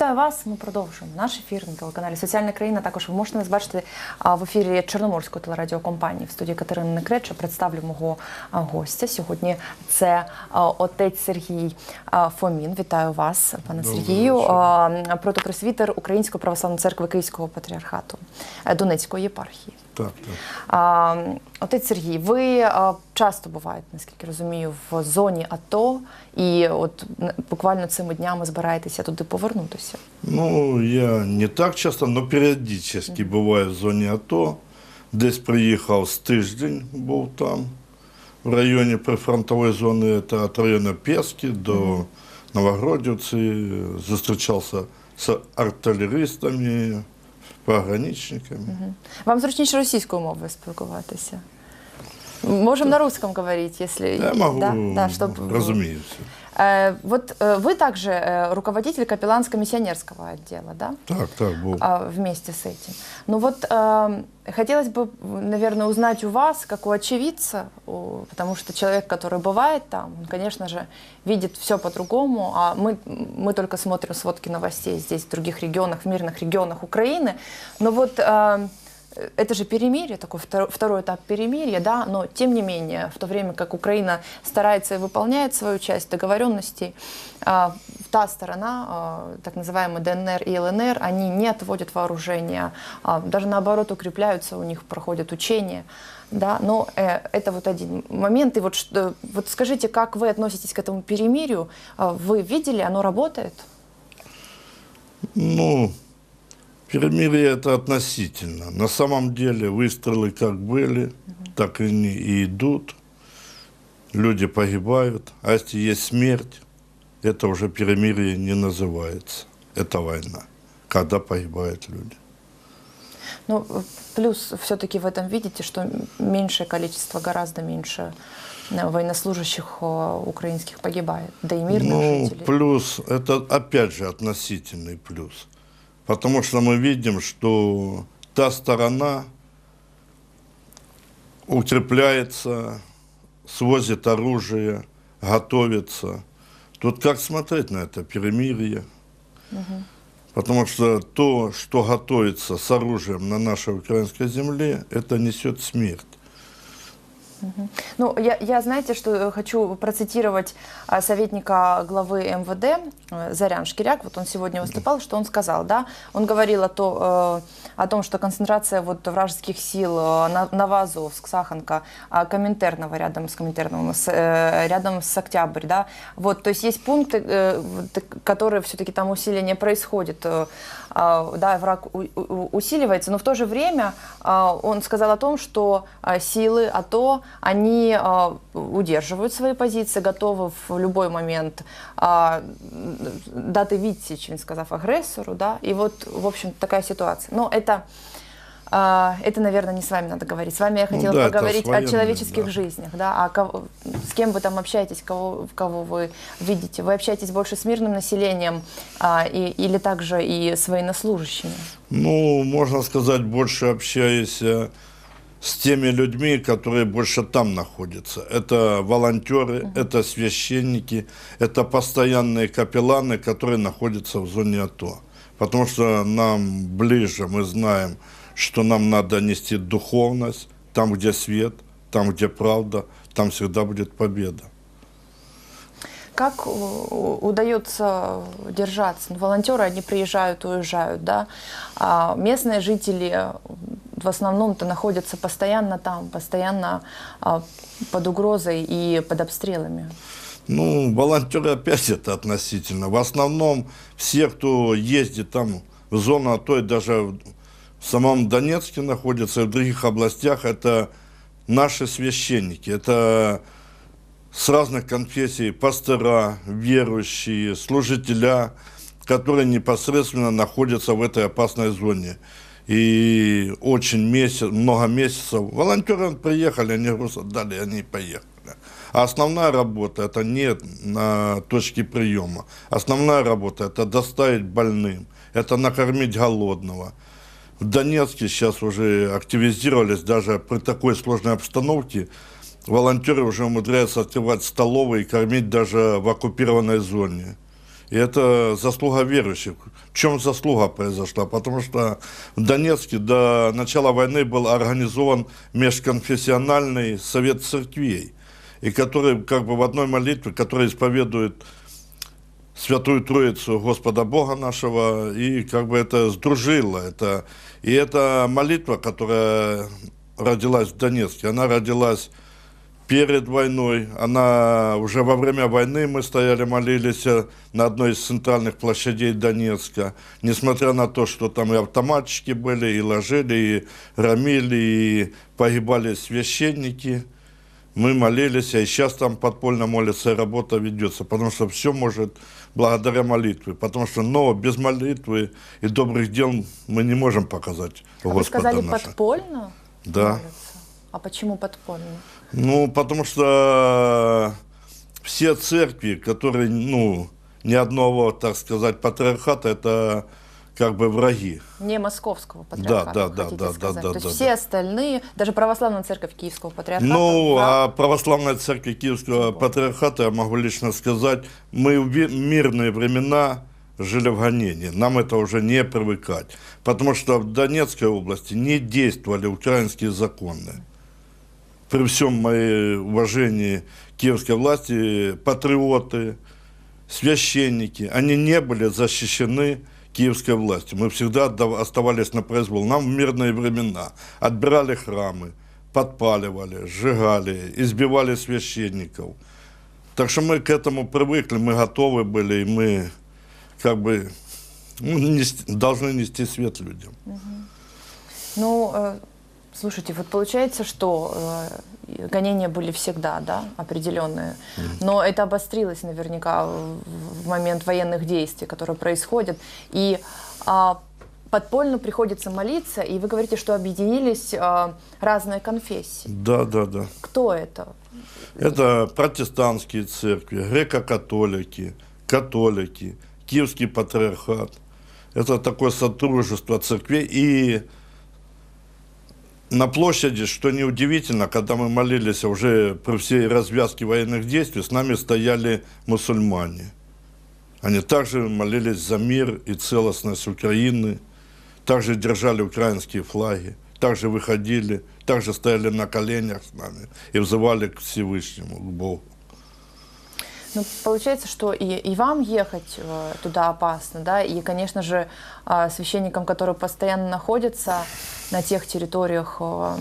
Вітаю вас. Ми продовжуємо наш ефір на телеканалі Соціальна країна. Також ви можете нас бачити в ефірі Чорноморської телерадіокомпанії в студії Катерини Некреча. Представлю мого гостя. Сьогодні це отець Сергій Фомін. Вітаю вас, пане Добре, Сергію. Протопресвітер Української православної церкви Київського патріархату е, Донецької єпархії. Так. А, Отець Сергій, ви часто буваєте, наскільки розумію, в зоні АТО, і от буквально цими днями збираєтеся туди повернутися. Ну, я не так часто, но періодично буваю в зоні АТО. Десь приїхав з тиждень, був там, в районі прифронтової зони, це від району Пески до Новогродівці. Зустрічався з артилеристами, пограничниками. Вам зручніше російською мовою спілкуватися? Можем на русском говорить, если... Я можу, Да, да, чтоб... розуміюся. Э, вот э, вы также э, руководитель капелланско-миссионерского отдела, да? Так, так, був. А, вместе с этим. Ну вот э, хотелось бы, наверное, узнать у вас, как у очевидца, потому что человек, который бывает там, он, конечно же, видит все по-другому, а мы, мы только смотрим сводки новостей здесь, в других регионах, в мирных регионах Украины. Но вот э, это же перемирие, такой второй, второй этап перемирия, да, но тем не менее, в то время как Украина старается и выполняет свою часть договоренностей, а, та сторона, а, так называемые ДНР и ЛНР, они не отводят вооружения, а, даже наоборот укрепляются, у них проходят учения. Да, но э, это вот один момент. И вот, что, вот скажите, как вы относитесь к этому перемирию? Вы видели, оно работает? Ну, перемирие это относительно. На самом деле выстрелы как были, так и они и идут. Люди погибают. А если есть смерть, это уже перемирие не называется. Это война, когда погибают люди. Ну, плюс все-таки в этом видите, что меньшее количество, гораздо меньше э, военнослужащих э, украинских погибает, да и мирных ну, жителей. плюс, это опять же относительный плюс. Потому что мы видим, что та сторона укрепляется, свозит оружие, готовится. Тут как смотреть на это перемирие? Потому что то, что готовится с оружием на нашей украинской земле, это несет смерть. Ну, я, я, знаете, что э, хочу процитировать а, советника главы МВД э, Зарян Шкиряк. Вот он сегодня выступал, что он сказал, да? Он говорил о, то, э, о том, что концентрация вот вражеских сил на, Новоазовск, Саханка, а, Коминтерново рядом с Коминтерновым, с, рядом с Октябрь, да? Вот, то есть есть пункты, которые все-таки там усиление происходит, да, враг у- у- усиливается, но в то же время а, он сказал о том, что а, силы АТО, они а, удерживают свои позиции, готовы в любой момент а, м, дати відсіч, він сказав, агрессору, да, и вот, в общем, такая ситуация. Но это, а, это, наверное, не с вами надо говорить. С вами я Ну хотела да, это поговорить с о человеческих да. жизнях, да, а кого- с кем вы там общаетесь, кого, кого вы видите? Вы общаетесь больше с мирным населением а, и, или также и с военнослужащими? Ну, можно сказать, больше общаюсь э, с теми людьми, которые больше там находятся. Это волонтеры, это священники, это постоянные капелланы, которые находятся в зоне АТО. Потому что нам ближе, мы знаем, что нам надо нести духовность, там, где свет, там, где правда, там всегда будет победа. Как удается держаться? Ну, волонтеры, они приезжают, уезжают, да? А местные жители в основном-то находятся постоянно там, постоянно а, под угрозой и под обстрелами. Ну, волонтеры опять это относительно. В основном все, кто ездит там в зону АТО, и даже в самом Донецке находятся, и в других областях, это наши священники. Это с разных конфессий пастора, верующие, служителя, которые непосредственно находятся в этой опасной зоне. И очень месяц, много месяцев. Волонтеры приехали, они груз отдали, они поехали. А основная работа это не на точке приема. Основная работа это доставить больным, это накормить голодного. В Донецке сейчас уже активизировались, даже при такой сложной обстановке, волонтеры уже умудряются открывать столовые и кормить даже в оккупированной зоне. И это заслуга верующих. В чем заслуга произошла? Потому что в Донецке до начала войны был организован межконфессиональный совет церквей, и который как бы в одной молитве, который исповедует Святую Троицу Господа Бога нашего, и как бы это сдружило. Это, и эта молитва, которая родилась в Донецке, она родилась перед войной, она уже во время войны мы стояли, молились на одной из центральных площадей Донецка, несмотря на то, что там и автоматчики были, и ложили, и рамили, и погибали священники – мы молились, а и сейчас там подпольно молятся, и работа ведется, потому что все может благодаря молитве, потому что, но без молитвы и добрых дел мы не можем показать А вы Господа сказали нашего. подпольно? Да. молятся? А почему подпольно? Ну, потому что все церкви, которые, ну, ни одного, так сказать, патриархата, это как бы враги. Не московского патриархата, да, да, хотите да, сказать. да, То да, есть да, все да. остальные, даже православная церковь Киевского патриархата. Ну, а православная церковь Киевского патриархата, я могу лично сказать, мы в мирные времена жили в гонении. Нам это уже не привыкать. Потому что в Донецкой области не действовали украинские законы. При всем моем уважении киевской власти, патриоты, священники, они не были защищены киевской властью. Мы всегда оставались на произвол. Нам в мирные времена отбирали храмы, подпаливали, сжигали, избивали священников. Так что мы к этому привыкли, мы готовы были, и мы как бы ну, нести- должны нести свет людям. Ну, э, слушайте, вот получается, что э, гонения были всегда, да, определенные, но это обострилось наверняка в момент военных действий, которые происходят, и а, подпольно приходится молиться, и вы говорите, что объединились а, разные конфессии. Да, да, да. Кто это? Это протестантские церкви, греко-католики, католики, Киевский патриархат. Это такое сотрудничество церквей. И на площади, что неудивительно, когда мы молились уже при всей развязке военных действий, с нами стояли мусульмане. Они также молились за мир и целостность Украины, также держали украинские флаги, также выходили, также стояли на коленях с нами и взывали к Всевышнему, к Богу. Ну, получается, что и, и вам ехать э, туда опасно, да, и, конечно же, а, священникам, которые постоянно находятся на тех территориях э,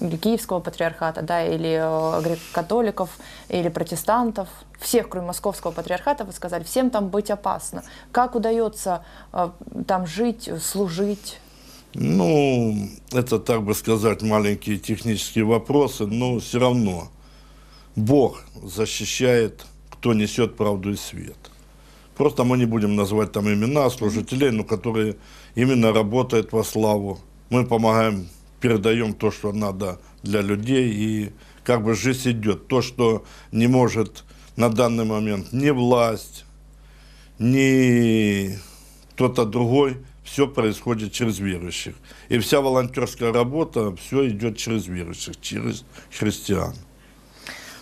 или Киевского патриархата, да, или э, греко-католиков, или протестантов, всех, кроме Московского патриархата, вы сказали, всем там быть опасно. Как удается э, там жить, служить? Ну, это, так бы сказать, маленькие технические вопросы, но все равно Бог защищает, кто несет правду и свет. Просто мы не будем называть там имена служителей, но которые именно работают во славу. Мы помогаем, передаем то, что надо для людей, и как бы жизнь идет. То, что не может на данный момент ни власть, ни кто-то другой, все происходит через верующих. И вся волонтерская работа, все идет через верующих, через христиан.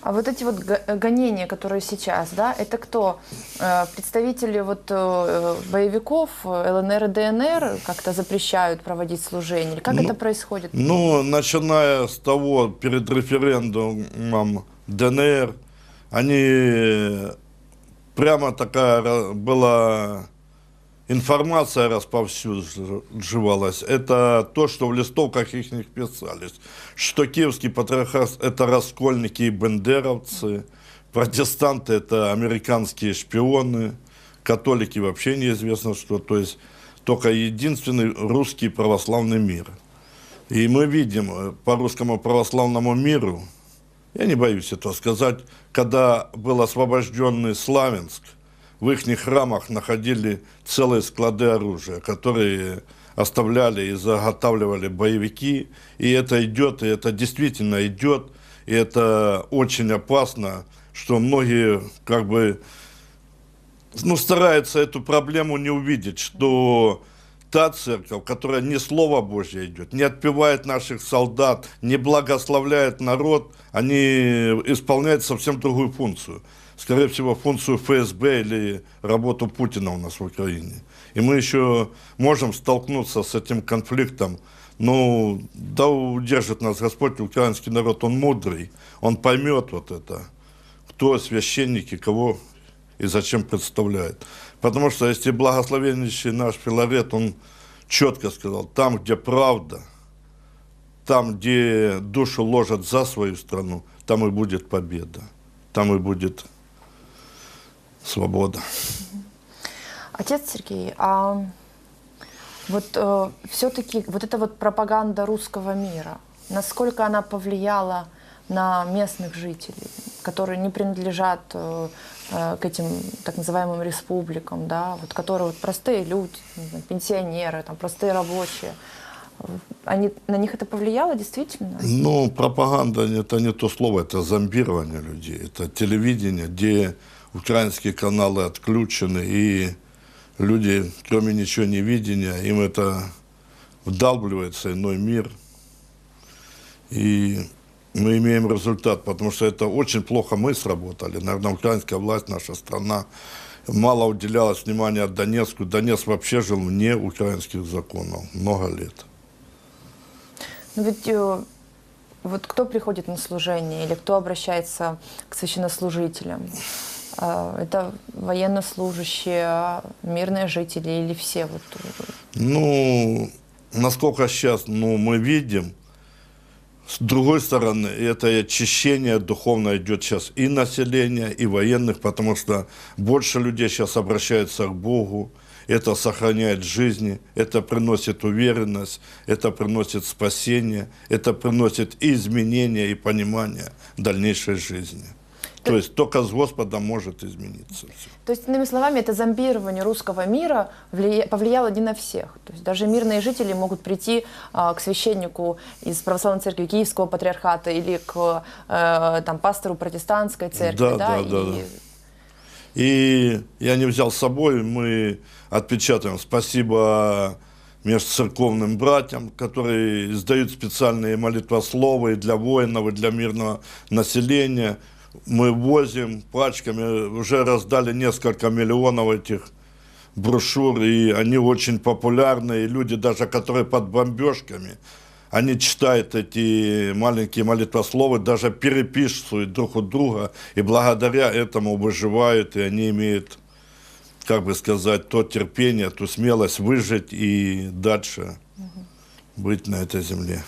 А вот эти вот го- гонения, которые сейчас, да, это кто? Э, Представители вот э, боевиков э, ЛНР и ДНР как-то запрещают проводить служение? Как Ну, это происходит? Ну, начиная с того, перед референдумом ДНР, они прямо такая была информация расповсюдживалась. Это то, что в листовках их них писались. Что киевский патриархат – это раскольники и бендеровцы, протестанты – это американские шпионы, католики вообще неизвестно что. То есть только единственный русский православный мир. И мы видим э, по русскому православному миру, я не боюсь этого сказать, когда был освобожденный Славянск, в их храмах находили целые склады оружия, которые оставляли и заготавливали боевики. И это идет, и это действительно идет, и это очень опасно, что многие как бы ну, стараются эту проблему не увидеть, что та церковь, которая не Слово Божье идет, не отпевает наших солдат, не благословляет народ, они исполняют совсем другую функцию. Скорее всего, функцию ФСБ или работу Путина у нас в Украине. И мы еще можем столкнуться с этим конфликтом. Ну, да удержит нас Господь, украинский народ, он мудрый, он поймет вот это, кто священники, кого и зачем представляет. Потому что если благословеннейший наш Филарет, он четко сказал, там, где правда, там, где душу ложат за свою страну, там и будет победа, там и будет свобода. Отец Сергей, а вот все-таки вот эта вот пропаганда русского мира, насколько она повлияла на местных жителей, которые не принадлежат э, э, к этим так называемым республикам, да, вот которые вот простые люди, пенсионеры, там простые рабочие. Они, на них это повлияло действительно? Ну, пропаганда это не то слово, это зомбирование людей, это телевидение, где украинские каналы отключены, и люди, кроме ничего не видения, им это вдалбливается иной мир. И мы имеем результат, потому что это очень плохо мы сработали. Наверное, украинская власть, наша страна, мало уделялась внимания Донецку. Донецк вообще жил вне украинских законов много лет. Но ведь э, вот кто приходит на служение или кто обращается к священнослужителям? Э, Это военнослужащие, мирные жители или все? Вот? Ну, насколько сейчас ну, мы видим, с другой стороны, это очищение духовное идет сейчас и населения, и военных, потому что больше людей сейчас обращаются к Богу, это сохраняет жизни, это приносит уверенность, это приносит спасение, это приносит и изменения, и понимание дальнейшей жизни. То есть только с Господом может измениться все. То есть, иными словами, это зомбирование русского мира влия- повлияло не на всех. То есть даже мирные жители могут прийти а, к священнику из православной церкви Киевского патриархата или к э, там, пастору протестантской церкви, Да, да, да, и да, да. И я не взял с собой, мы отпечатаем спасибо межцерковным братьям, которые издают специальные молитвословы для воинов, и для мирного населения. Мы возим пачками, уже раздали несколько миллионов этих брошюр, и они очень популярны, и люди даже, которые под бомбежками, они читают эти маленькие молитвословы, даже переписывают друг у друга, и благодаря этому выживают, и они имеют, как бы сказать, то терпение, ту смелость выжить и дальше быть на этой земле.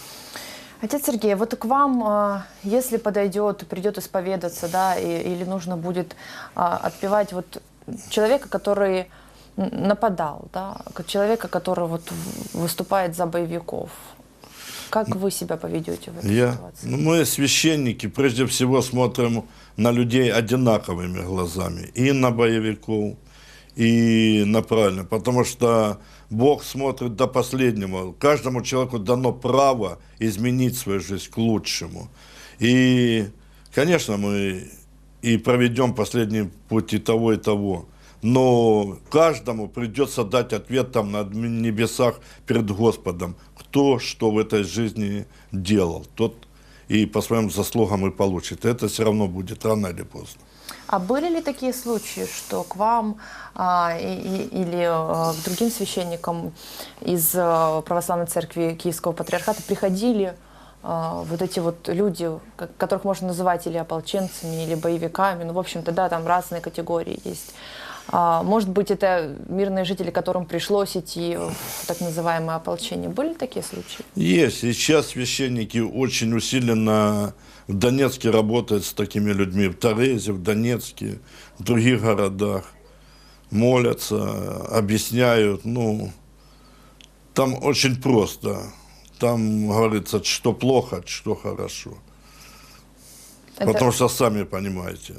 Отец Сергей, вот к вам, а, если подойдет, придет исповедаться, да, или нужно будет а, отпевать вот человека, который нападал, да, человека, который вот выступает за боевиков. Как вы себя поведете в этой Я, ситуации? ну, мы, священники, прежде всего смотрим на людей одинаковыми глазами. И на боевиков, и на правильно. Потому что Бог смотрит до последнего. Каждому человеку дано право изменить свою жизнь к лучшему. И, конечно, мы и проведем последний путь и того, и того. Но каждому придется дать ответ там на небесах перед Господом, кто что в этой жизни делал, тот и по своим заслугам и получит. Это все равно будет рано или поздно. А были ли такие случаи, что к вам а, и- или а, к другим священникам из а, православной церкви Киевского патриархата приходили а, вот эти вот люди, ко- которых можно называть или ополченцами, или боевиками, ну, в общем-то, да, там разные категории есть. А, может быть, это мирные жители, которым пришлось идти в так называемое ополчение. Были такие случаи? Есть. И сейчас священники очень усиленно в Донецке работают с такими людьми. В Торезе, в Донецке, в других городах. Молятся, объясняют. Ну, там очень просто. Там говорится, что плохо, что хорошо. Это- Потому что сами понимаете.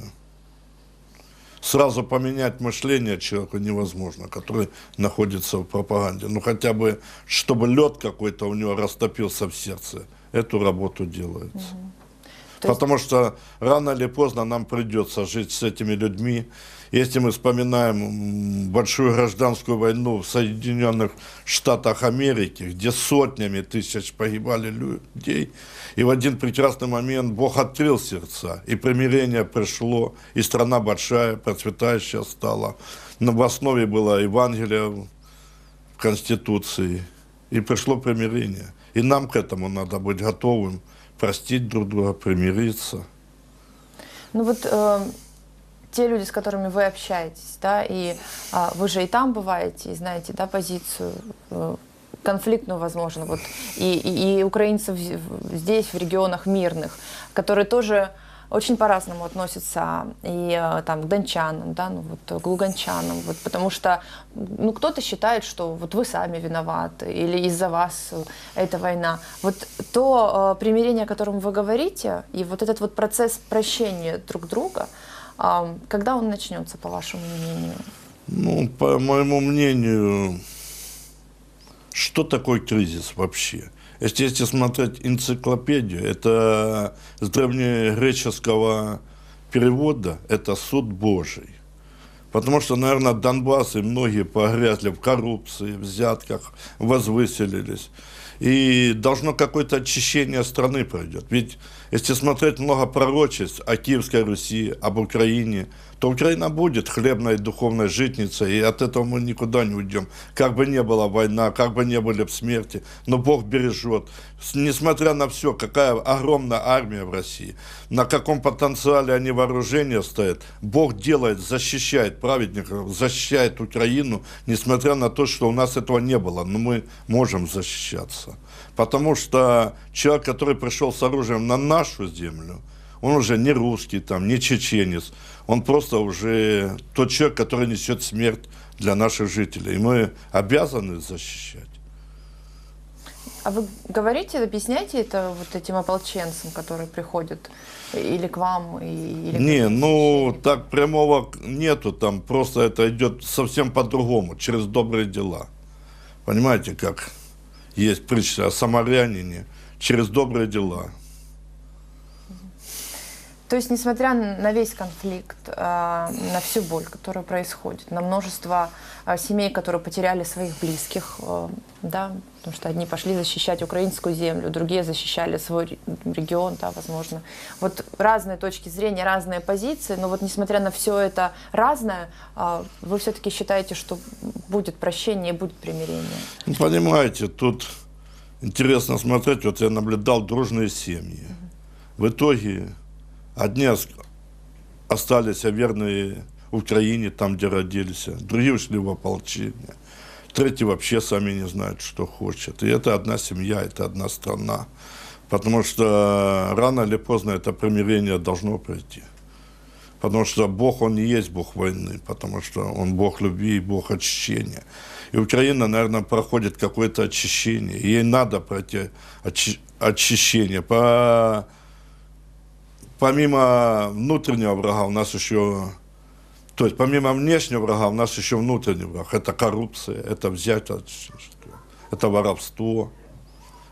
Сразу поменять мышление человеку невозможно, который находится в пропаганде. Ну хотя бы, чтобы лед какой-то у него растопился в сердце. Эту работу делается. То есть- Потому что рано или поздно нам придется жить с этими людьми. Если мы вспоминаем большую гражданскую войну в Соединенных Штатах Америки, где сотнями тысяч погибали людей, и в один прекрасный момент Бог открыл сердца, и примирение пришло, и страна большая, процветающая стала. Но в основе было Евангелие в Конституции, и пришло примирение. И нам к этому надо быть готовым, простить друг друга, примириться. Ну вот э, те люди, с которыми вы общаетесь, да, и а, вы же и там бываете, и знаете, да, позицию э, конфликтную, возможно, вот, и, и, и украинцев здесь, в регионах мирных, которые тоже очень по-разному относятся и э, там к дончанам, да, ну вот к луганчанам, вот, потому что ну кто-то считает, что вот вы сами виноваты или из-за вас э, эта война. Вот то э, примирение, о котором вы говорите, и вот этот вот процесс прощения друг друга, когда он начнется, по вашему мнению? Ну, по моему мнению, что такое кризис вообще? Если, если смотреть энциклопедию, это с древнегреческого перевода, это суд Божий. Потому что, наверное, Донбасс и многие погрязли в коррупции, взятках, возвыселились. И должно какое-то очищение страны пройдет. Ведь если смотреть много пророчеств о Киевской Руси, об Украине, то Украина будет хлебной духовной житницей, и от этого мы никуда не уйдем. Как бы ни была война, как бы ни были б смерти, но Бог бережет. Несмотря на все, какая огромная армия в России, на каком потенциале они вооружения стоят, Бог делает, защищает праведников, защищает Украину, несмотря на то, что у нас этого не было, но мы можем защищаться. Потому что человек, который пришел с оружием на нашу землю, он уже не русский, там, не чеченец, он просто уже тот человек, который несет смерть для наших жителей. И мы обязаны защищать. А вы говорите, объясняете это вот этим ополченцам, которые приходят или к вам, или к Не, ну так прямого нету, там просто это идет совсем по-другому, через добрые дела. Понимаете, как есть притча о самарянине, через добрые дела. То есть, несмотря на весь конфликт, э, на всю боль, которая происходит, на множество э, семей, которые потеряли своих близких, э, да, потому что одни пошли защищать украинскую землю, другие защищали свой ре- регион, да, возможно. Вот разные точки зрения, разные позиции, но вот несмотря на все это разное, вы все-таки считаете, что будет прощение и будет примирение? Ну, понимаете, тут интересно смотреть, вот я наблюдал дружные семьи. В итоге одни ос- остались верные Украине, там, где родились, другие ушли в ополчение, третьи вообще сами не знают, что хотят. И это одна семья, это одна страна. Потому что рано или поздно это примирение должно пройти. Потому что Бог, Он не есть Бог войны, потому что Он Бог любви и Бог очищения. И Украина, наверное, проходит какое-то очищение. Ей надо пройти очи- очищение. По... Помимо внутреннего врага у нас еще... То есть помимо внешнего врага у нас еще внутренний враг. Это коррупция, это взяточество, это воровство,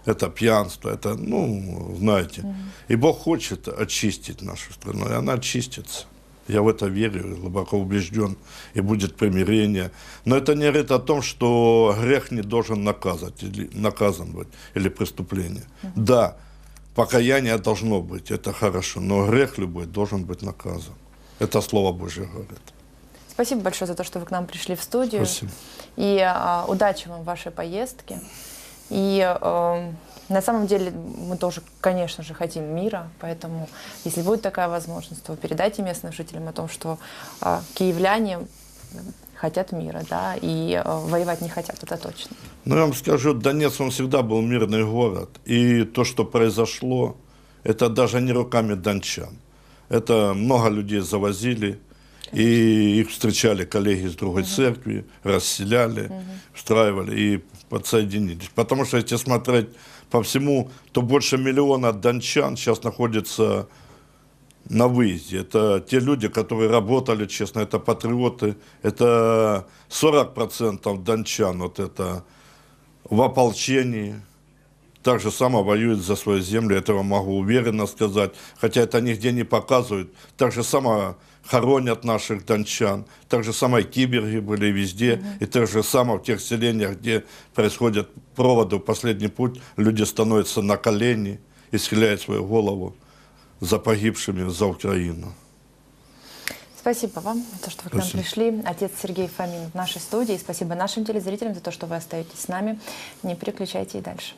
это пьянство, это, ну, знаете. И Бог хочет очистить нашу страну, и она очистится. Я в это верю, глубоко убежден, и будет примирение. Но это не говорит о том, что грех не должен наказать, или, наказан быть, или преступление. Да, покаяние должно быть, это хорошо, но грех любой должен быть наказан. Это Слово Божье говорит. Спасибо большое за то, что вы к нам пришли в студию. Спасибо. И а, удачи вам в вашей поездке. И э, на самом деле мы тоже, конечно же, хотим мира, поэтому, если будет такая возможность, то передайте местным жителям о том, что а, киевляне хотят мира, да, и э, воевать не хотят, это точно. Ну, я вам скажу, Донецк, он всегда был мирный город. И то, что произошло, это даже не руками дончан. Это много людей завозили, и их встречали коллеги из другой церкви, расселяли, встраивали и подсоединились. Потому что, если смотреть по всему, то больше миллиона дончан сейчас находится на выезде. Это те люди, которые работали, честно, это патриоты. Это 40% дончан, вот это в ополчении, так же само воюют за свою землю, этого могу уверенно сказать, хотя это нигде не показывают. Так же само хоронят наших дончан, так же само и киберги были везде, и так же само в тех селениях, где происходят проводы в последний путь, люди становятся на колени и схиляют свою голову за погибшими за Украину. Спасибо вам за то, что вы к нам Спасибо. пришли. Отец Сергей Фомин в нашей студии. Спасибо нашим телезрителям за то, что вы остаетесь с нами. Не переключайте и дальше.